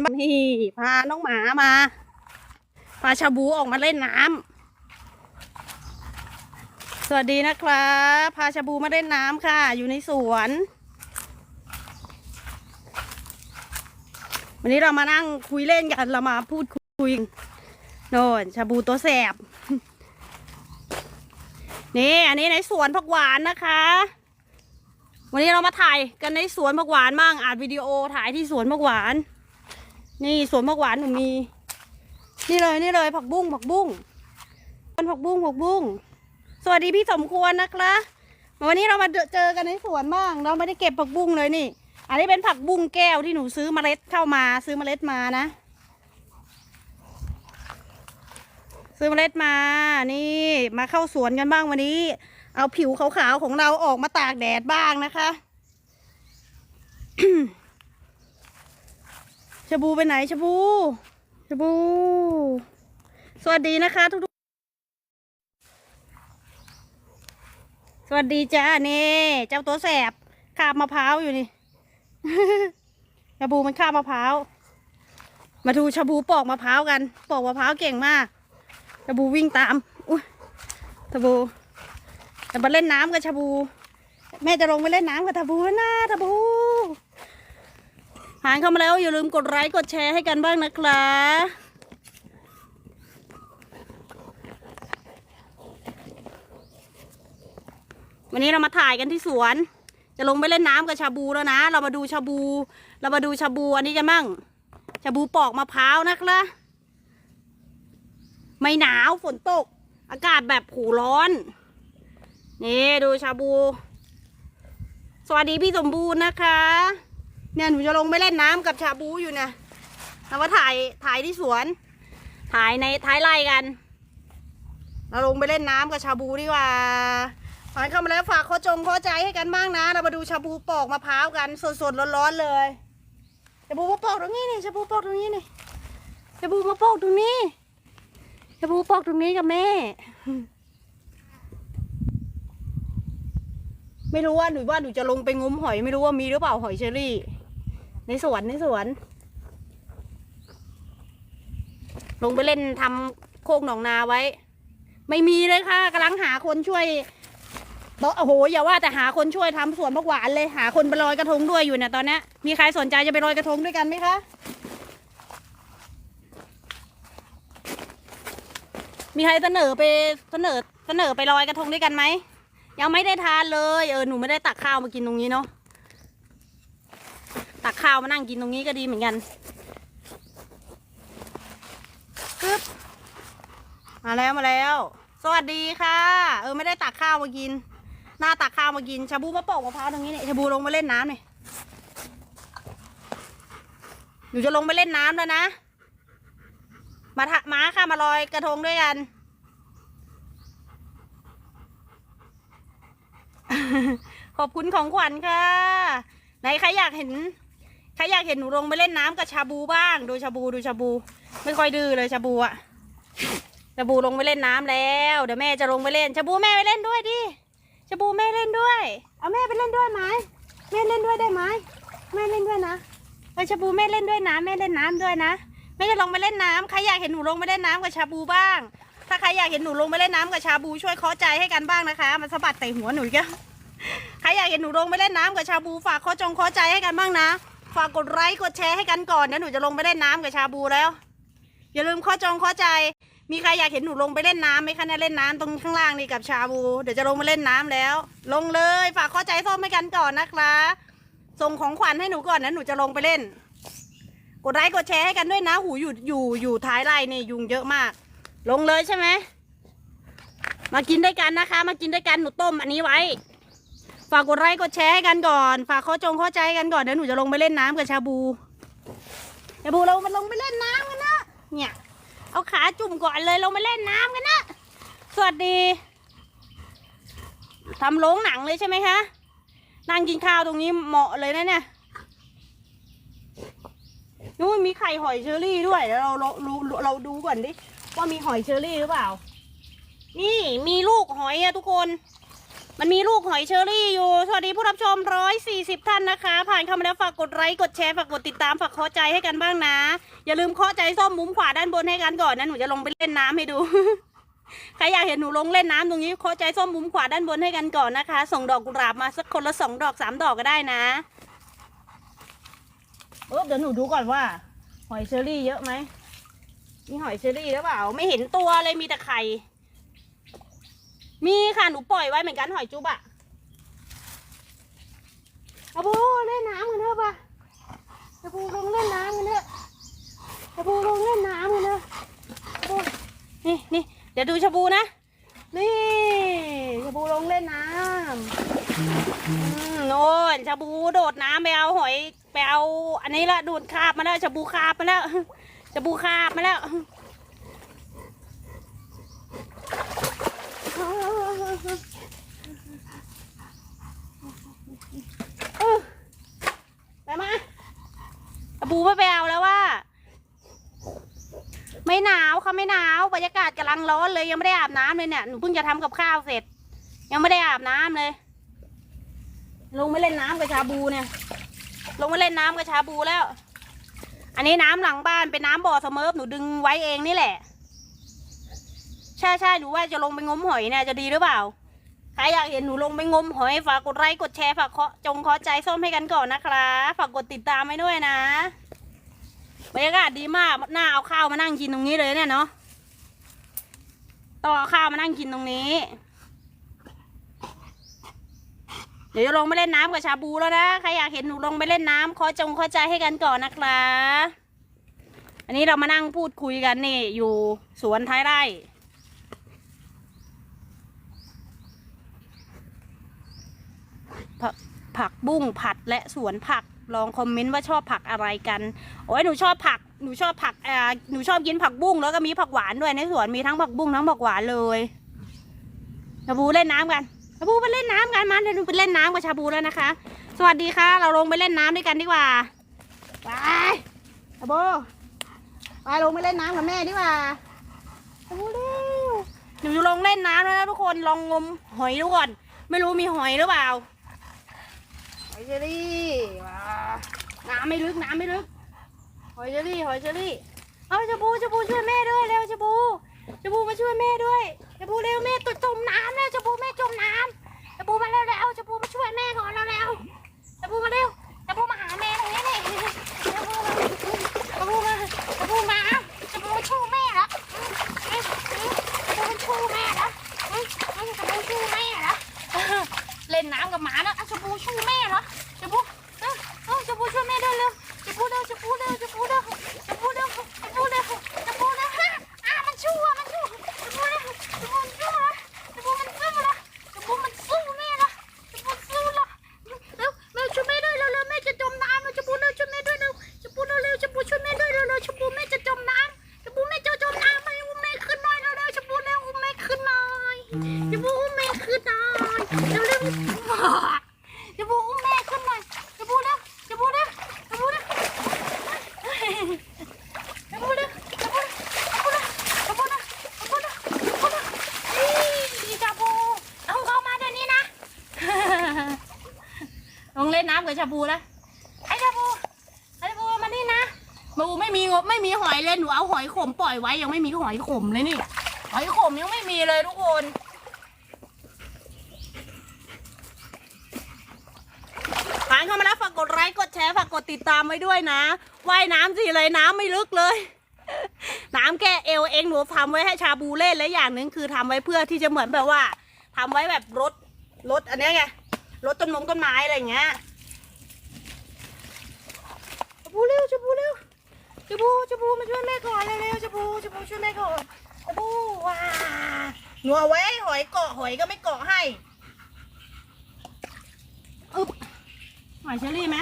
นี่พาน้องหมามาพาชาบูออกมาเล่นน้ำสวัสดีนะครับพาชาบูมาเล่นน้ำค่ะ อยู่ในสวน วันนี้เรามานั่งคุยเล่นกันเรามาพูดคุยโน่นชาบูตัวแสบนี่อันนี้ในสวนผักหวานนะคะ วันนี้เรามาถ่ายกันในสวนผักหวานมั่งอัดวิดีโอถ่ายที่สวนผักหวาน นี่สวนผักหวานหนูมี นี่เลยนี่เลยผักบุ้งผักบุ้งเป็นผักบุ้งผักบุ้งสวัสดีพี่สมควรนะคะวันนี้เรามาเจอกันในสวนบ้าง เราไม่ได้เก็บผักบุ้งเลยนี่ อันนี้เป็นผักบุ้งแก้วที่หนูซื้อเมล็ดเข้ามาซื้อเมล็ดมานะ ซื้อเมล็ดมานี่มาเข้าสวนกันบ้างวันนี้ เอาผิวขาวๆของเราออกมาตากแดดบ้างนะคะ ชบูไปไหนชบูชบู สวัสดีนะคะทุกๆสวัสดีจ้าเน่เจ้าตัวแสบคาบมะพร้าวอยู่นี่ชบูมันคาบมะพร้าว มาดูชบูปอกมะพร้าวกันปอกมะพร้าวเก่งมากชบูวิ่งตามอุ้ยชบูจะมาเล่นน้ำกับชบู แม่จะลงไปเล่นน้ำกับชบูแล้วนะชบู ผ่านเข้ามาแล้วอย่าลืมกดไลค์กดแชร์ให้กันบ้างนะคะวันนี้เรามาถ่ายกันที่สวน จะลงไปเล่นน้ำกับชาบูแล้วนะ เรามาดูชาบู เรามาดูชาบูอันนี้กันบ้างชาบูปอกมะพร้าวนะคะไม่หนาวฝนตก อากาศแบบผูร้อน นี่ดูชาบู สวัสดีพี่สมบูรณ์นะคะ เนี่ยหนูจะลงไปเล่นน้ำกับชาบูอยู่เนี่ยเรามาถ่ายถ่ายที่สวน ถ่ายในท้ายไร่กัน เราลงไปเล่นน้ำกับชาบูดีกว่าผ่านเข้ามาแล้วฝากข้อจงข้อใจให้กันบ้างนะ เรามาดูชาบูปอกมะพร้าวกันสดๆร้อนๆเลยชาบูมาปอกตรงนี้นี่ชาบูปอกตรงนี้นี่ชาบูมาปอกตรงนี้ชาบูปอกตรงนี้กับแม่ไม่รู้ว่าหนูว่าหนูจะลงไปงมหอยไม่รู้ว่ามีหรือเปล่าหอยเชอรี่ ในสวนในสวน ลงไปเล่นทำโคกหนองนาไว้ ไม่มีเลยค่ะกำลังหาคนช่วยบอกโอ้โหอย่าว่าแต่หาคนช่วยทำสวนผักหวานเลยหาคนไปลอยกระทงด้วยอยู่เนี่ยตอนนี้มีใครสนใจจะไปลอยกระทงด้วยกันไหมคะมีใครเสนอไปเสนอเสนอไปลอยกระทงด้วยกันไหมยังไม่ได้ทานเลยเออหนูไม่ได้ตักข้าวมากินตรงนี้เนาะ ตักข้าวมานั่งกินตรงนี้ก็ดีเหมือนกันกึ๊บมาแล้วมาแล้ว สวัสดีค่ะ เออไม่ได้ตักข้าวมากิน หน้าตักข้าวมากิน ชาบูมาปอกมะพร้าวตรงนี้เนี่ยชาบูลงมาเล่นน้ำเนี่ยหนูจะลงไปเล่นน้ำแล้วนะ มาทะม้าค่ะมาลอยกระทงด้วยกัน ขอบคุณของขวัญค่ะ ไหนใครอยากเห็น ใครอยากเห็นหนูลงไปเล่นน้ำกับชาบูบ้าง ดูชาบูดูชาบู ไม่ค่อยดื้อเลยชาบูอะชาบูลงไปเล่นน้ำแล้ว เดี๋ยวแม่จะลงไปเล่นชาบูแม่ไปเล่นด้วยดิชาบูแม่เล่นด้วย เอาแม่ไปเล่นด้วยไหมแม่เล่นด้วยได้ไหมแม่เล่นด้วยนะไปชาบูแม่เล่นด้วยนะแม่เล่นน้ำด้วยนะแม่จะลงไปเล่นน้ำใครอยากเห็นหนูลงไปเล่นน้ำกับชาบูบ้าง ถ้าใครอยากเห็นหนูลงไปเล่นน้ำกับชาบูช่วยเคาะใจให้กันบ้างนะคะ มันสะบัดใส่หัวหนูอีกใครอยากเห็นหนูลงไปเล่นน้ำกับชาบูฝากข้อจงข้อใจให้กันบ้างนะ ฝากกดไลค์กดแชร์ให้กันก่อนนะหนูจะลงไปเล่นน้ำกับชาบูแล้ว อย่าลืมข้อจองข้อใจ มีใครอยากเห็นหนูลงไปเล่นน้ำไหมคะเนี่ยเล่นน้ำตรงข้างล่างนี่กับชาบู เดี๋ยวจะลงมาเล่นน้ำแล้ว ลงเลยฝากข้อใจส้มให้กันก่อนนะคะส่งของขวัญให้หนูก่อนนะหนูจะลงไปเล่น กดไลค์กดแชร์ให้กันด้วยนะ หูอยู่อยู่อยู่ท้ายไร่นี่ยุงเยอะมาก ลงเลยใช่ไหมมากินด้วยกันนะคะ มากินด้วยกันหนูต้มอันนี้ไว้ ฝากกดไลค์กดแชร์ให้กันก่อน ฝากข้อจงข้อใจกันก่อนเดี๋ยวหนูจะลงไปเล่นน้ำกับชาบูชาบูเรามาลงไปเล่นน้ำกันนะเนี่ยเอาขาจุ่มก่อนเลยลงไปเล่นน้ำกันนะสวัสดีทำโรงหนังเลยใช่ไหมคะนั่งกินข้าวตรงนี้เหมาะเลยนะเนี่ยนู้นมีไข่หอยเชอรี่ด้วยเดี๋ยวเราเราเราเราดูก่อนดิว่ามีหอยเชอรี่หรือเปล่า นี่มีลูกหอยอะทุกคน มันมีลูกหอยเชอรี่อยู่ สวัสดีผู้รับชมร้อยสี่สิบท่านนะคะ ผ่านเข้ามาแล้วฝากกดไลค์กดแชร์ฝากกดติดตามฝากเคาะใจให้กันบ้างนะ อย่าลืมเคาะใจส้มมุมขวาด้านบนให้กันก่อนนะหนูจะลงไปเล่นน้ำให้ดู ใครอยากเห็นหนูลงเล่นน้ำตรงนี้เคาะใจส้มมุมขวาด้านบนให้กันก่อนนะคะ ส่งดอกกุหลาบมาสักคนละสองดอกสามดอกก็ได้นะเออเดี๋ยวหนูดูก่อนว่า หอยเชอรี่เยอะไหมมีหอยเชอรี่หรือเปล่า ไม่เห็นตัวเลยมีแต่ไข่ มีค่ะ หนูปล่อยไว้เหมือนกันหอยจุ๊บอะอาบูเล่นน้ำกันเถอะปะอาบูลงเล่นน้ำกันเถอะอาบูลงเล่นน้ำกันเถอะบูนี่นี่เดี๋ยวดูชาบูนะ นี่ชาบูลงเล่นน้ำอืมโน่นชาบูโดดน้ำไปเอาหอยไปเอาอันนี้ละดูดคาบมาแล้วชาบูคาบมาแล้วชาบูคาบมาแล้ว เออ ไปมาอาบูไม่ไปเอาแล้วว่า ไม่หนาวค่ะไม่หนาวบรรยากาศกำลังร้อนเลยยังไม่ได้อาบน้ำเลยเนี่ยหนูเพิ่งจะทำกับข้าวเสร็จ ยังไม่ได้อาบน้ำเลย ลงไม่เล่นน้ำกับชาบูเนี่ย ลงไม่เล่นน้ำกับชาบูแล้ว อันนี้น้ำหลังบ้านเป็นน้ำบ่อเสมอหนูดึงไว้เองนี่แหละ ใช่ใช่หนูว่าจะลงไปงมหอยเนี่ยจะดีหรือเปล่า ใครอยากเห็นหนูลงไปงมหอยฝากกดไลค์กดแชร์ฝากเคาะจงเคาะใจส้มให้กันก่อนนะครับฝากกดติดตามไว้ด้วยนะบรรยากาศดีมากหน่าเอาข้าวมานั่งกินตรงนี้เลยเนี่ยเนาะต้องเอาข้าวมานั่งกินตรงนี้ เดี๋ยวจะลงไปเล่นน้ำกับชาบูแล้วนะใครอยากเห็นหนูลงไปเล่นน้ำเคาะจงเคาะใจให้กันก่อนนะครับอันนี้เรามานั่งพูดคุยกันนี่ อยู่สวนท้ายไร่ ผักบุ้งผัดและสวนผักลองคอมเมนต์ว่าชอบผักอะไรกันโอ้ยหนูชอบผักหนูชอบผักอ่าหนูชอบกินผักบุ้งแล้วก็มีผักหวานด้วยในสวนมีทั้งผักบุ้งทั้งผักหวานเลยชาบูเล่นน้ำกันชาบูไปเล่นน้ำกันมาเดี๋ยวหนูไปเล่นน้ำกับชาบูแล้วนะคะ สวัสดีค่ะ เราลงไปเล่นน้ำด้วยกันดีกว่าไปชาบูไปลงไปเล่นน้ำกับแม่ดีกว่าชาบูเร็วหนูจะลงเล่นน้ำแล้วนะทุกคนลองงมหอยดูก่อน ไม่รู้มีหอยหรือเปล่า อยเชอรี่ว้าน้ำไม่ลึกน้ำไม่ลึก หอยเชอรี่หอยเชอรี่ เอาจะบูจะบูช่วยแม่ด้วยเร็วจะบูจะบูมาช่วยแม่ด้วยจะบูเร็วแม่ตุดจมน้ำแล้วจะบูแม่จมน้ำจะบูมาเร็วเร็วจะบูมาช่วยแม่ก่อนเร็วเร็วจะบูมาเร็วจะบูมาหาแม่ตรงนี้นี่ เล่นน้ำกับชาบูแล้วไอ้ชาบูไอ้ชาบูมานี่นะบูไม่มีงบไม่มีหอยเลยหนูเอาหอยขมปล่อยไว้ยังไม่มีหอยขมเลยนี่ หอยขมยังไม่มีเลยทุกคนผ่านเข้ามาแล้วฝากกดไลค์กดแชร์ฝากกดติดตามไว้ด้วยนะว่ายน้ำสิเลยน้ำไม่ลึกเลยน้ำแค่เอวเองหนูทำไว้ให้ชาบูเล่นและอย่างหนึ่งคือทำไว้เพื่อที่จะเหมือนแบบว่าทำไว้แบบรถรถอันนี้ไง รถต้นมงต้นไม้อะไรอย่างเงี้ยชาบูเร็วชาบูเร็วชาบูชาบูมาช่วยแม่ก่อนเร็วๆชาบูชาบูช่วยแม่ก่อนชาบูว้าหนูเอาไว้หอยเกาะหอยก็ไม่เกาะให้อึ๊บหอยเชอรี่ไหม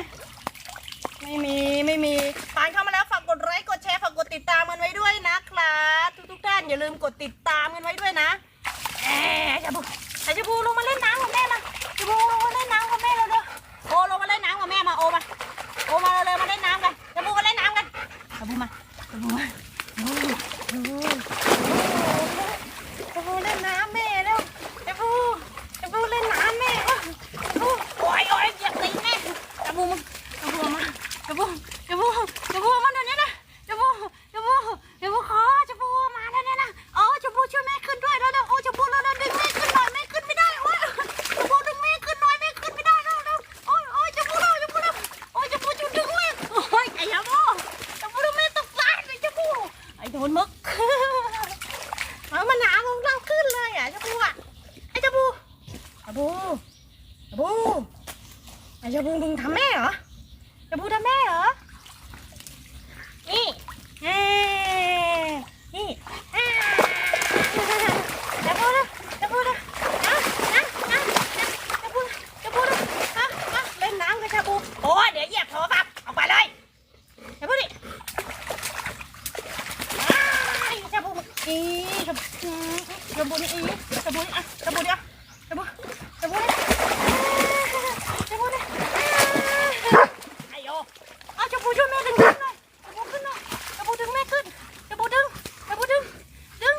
ไม่มีไม่มีผ่านเข้ามาแล้วฝากกดไลค์กดแชร์ฝากกดติดตามกันไว้ด้วยนะครับทุกทุกท่านอย่าลืมกดติดตามกันไว้ด้วยนะแอจะบูไอจะบูลงมาเล่นน้ำกับแม่มา โอ้ลงมาเล่นน้ำกับแม่เร็วๆโอลงมาเล่นน้ำกับแม่มาโอมาโอมาเร็วๆมาเล่นน้ำกันจะบูมาเล่นน้ำกันจะบูมาจะบูมาจะบูจะบูจะบูเล่นน้ำแม่เร็วจะบูจะบูเล่นน้ำ โดนมึก เอามันหนาวของเราขึ้นเลยอะชาบูอะไอ้ชาบูชาบูชาบูไอ้ชาบูมึงทำแม่เหรอชาบูทำแม่เหรอนี่เอ้นี่อ่าชาบูนะชาบูนะนะนะนะชาบูชาบูนะฮะฮะเล่นน้ำกับชาบูโอ้ยเดี๋ยวเหยียบโทรศัพท์ออกไปเลยชาบูดิ อ้ายจะบูอีจะบูจะบูนี่อีจะบูนี่อะจะบูนี่อะจะบูจะบูนี่จะบูนี่ไอ้โยเอาจะบูช่วยแม่ดึงขึ้นหน่อยจะบูขึ้นหน่อยจะบูดึงแม่ขึ้นจะบูดึงจะบูดึงดึง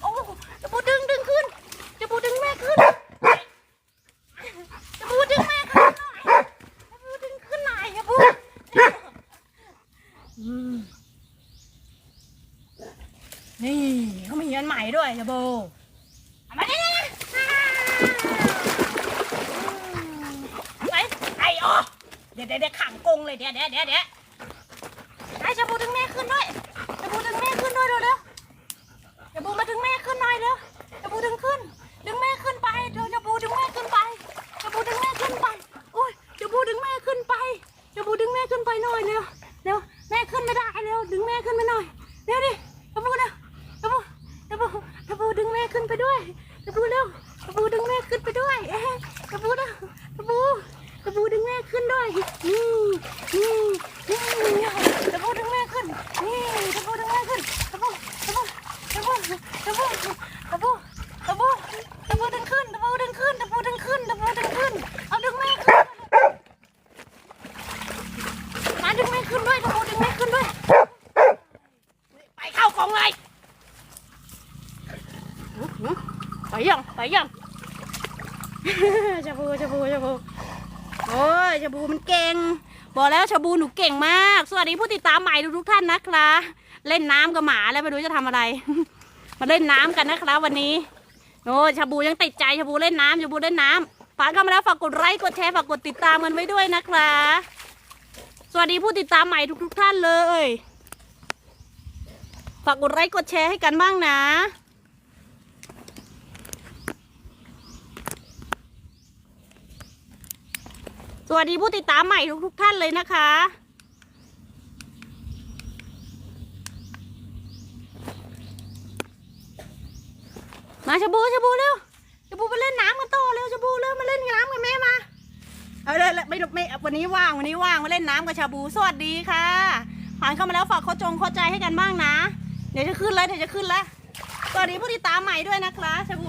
โอ้จะบูดึงดึงขึ้นจะบูดึงแม่ขึ้นจะบูดึงแม่ขึ้นหน่อยจะบูดึงขึ้นหน่อยจะบูอืม นี่เขามีเงินใหม่ด้วยจะโบเอามาเนี่ยไปไอ้อ๋อ เดี๋ยวเดี๋ยวขังกงเลยเดี๋ยวเดี๋ยวเดี๋ยวเดี๋ยวไอ้จะบูดึงแม่ขึ้นด้วยจะบูดึงแม่ขึ้นด้วยเร็วเร็วจะบูมาดึงแม่ขึ้นหน่อยเร็วจะบูดึงขึ้น ดึงแม่ขึ้นไปเดี๋ยวจะบูดึงแม่ขึ้นไปจะบูดึงแม่ขึ้นไปโอ้ยจะบูดึงแม่ขึ้นไปจะบูดึงแม่ขึ้นไปหน่อยเร็วเร็วแม่ขึ้นไม่ได้เร็วดึงแม่ขึ้นมาหน่อยเร็วดิจะบูเร็วตะบูตะบูตะบูดึงแม่ขึ้นไปด้วยตะบูเร็วตะบูดึงแม่ขึ้นไปด้วยเอ๊ะตะบูเร็วตะบู บูดึงแม่ขึ้นด้วย นี่นี่นี่ตะบูดึงแม่ขึ้น นี่ตะบูดึงแม่ขึ้นตะบูตะบูตะบูตะบูตะบูตะบูตะบูดึงขึ้นตะบูดึงขึ้นตะบูดึงขึ้นตะบูดึงขึ้น เอาดึงแม่ขึ้นมาดึงแม่ขึ้นด้วยตะบูดึงแม่ขึ้นด้วย ไปเข้ากองเลยไปยังไปยังชาบูชาบูชาบู โอ้ยชาบูมันเก่ง บอกแล้วชาบูหนูเก่งมาก สวัสดีผู้ติดตามใหม่ทุกๆท่านนะคะเล่นน้ำกับหมาแล้วไม่รู้จะทำอะไร มาเล่นน้ำกันนะครับวันนี้โอ้ยชาบูยังติดใจชาบูเล่นน้ำชาบูเล่นน้ำฝากเข้ามาแล้วฝากกดไลค์กดแชร์ฝากกดติดตามกันไว้ด้วยนะคะสวัสดีผู้ติดตามใหม่ทุกๆท่านเลย ฝากกดไลค์กดแชร์ให้กันบ้างนะ สวัสดีผู้ติดตามใหม่ทุกๆท่านเลยนะคะ มาชาบูชาบูเร็วชาบูไปเล่นน้ำกันต่อเร็วชาบูเร็วมาเล่นน้ำกับแม่มาเอาเลยไม่ไม่วันนี้ว่างวันนี้ว่างมาเล่นน้ำกับชาบูสวัสดีค่ะผ่านเข้ามาแล้วฝากข้อจงข้อใจให้กันบ้างนะ เดี๋ยวจะขึ้นแล้วเดี๋ยวจะขึ้นแล้วสวัสดีผู้ติดตามใหม่ด้วยนะคะชาบู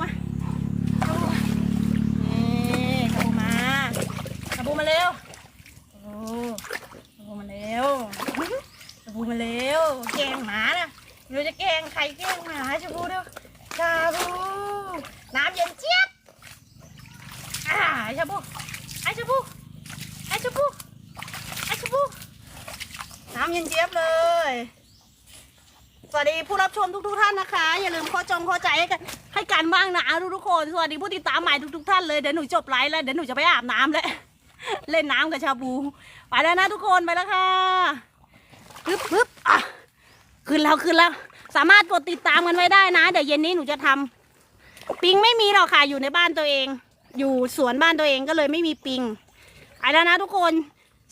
มาเร็วโอ้ชาบูมาเร็วชาบูมาเร็วแกงหมานะไม่รู้จะแกงใครแกงหมาชาบูเร็วชาบูน้ำเย็นเจี๊ยบอ่าไอ้ชาบูไอชาบูไอ้ชาบูไอชาบูน้ำเย็นเจี๊ยบเลยสวัสดีผู้รับชมทุกๆท่านนะคะ อย่าลืมข้อจงข้อใจให้กันให้กันบ้างนะทุกๆคน สวัสดีผู้ติดตามใหม่ทุกๆท่านเลย เดี๋ยวหนูจบไลฟ์แล้ว เดี๋ยวหนูจะไปอาบน้ำแล้ว เล่นน้ำกับชาบู ไปแล้วนะทุกคนไปแล้วค่ะฮึบฮึบอะขึ้นแล้วขึ้นแล้ว สามารถกดติดตามกันไว้ได้นะ เดี๋ยวเย็นนี้หนูจะทำปิงไม่มีหรอกค่ะอยู่ในบ้านตัวเอง อยู่สวนบ้านตัวเองก็เลยไม่มีปิงไปแล้วนะทุกคน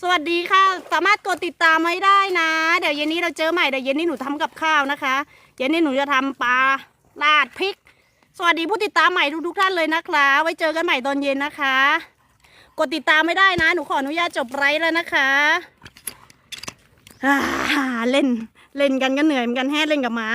สวัสดีค่ะ สามารถกดติดตามไว้ได้นะ เดี๋ยวเย็นนี้เราเจอใหม่เดี๋ยวเย็นนี้หนูทำกับข้าวนะคะ เย็นนี้หนูจะทำปลาราดพริก สวัสดีผู้ติดตามใหม่ทุกๆท่านเลยนะคะ ไว้เจอกันใหม่ตอนเย็นนะคะ กดติดตามไม่ได้นะ หนูขออนุญาตจบไลฟ์แล้วนะคะอ่าเล่นเล่นกันก็เหนื่อยเหมือนกันแฮ่เล่นกับหมา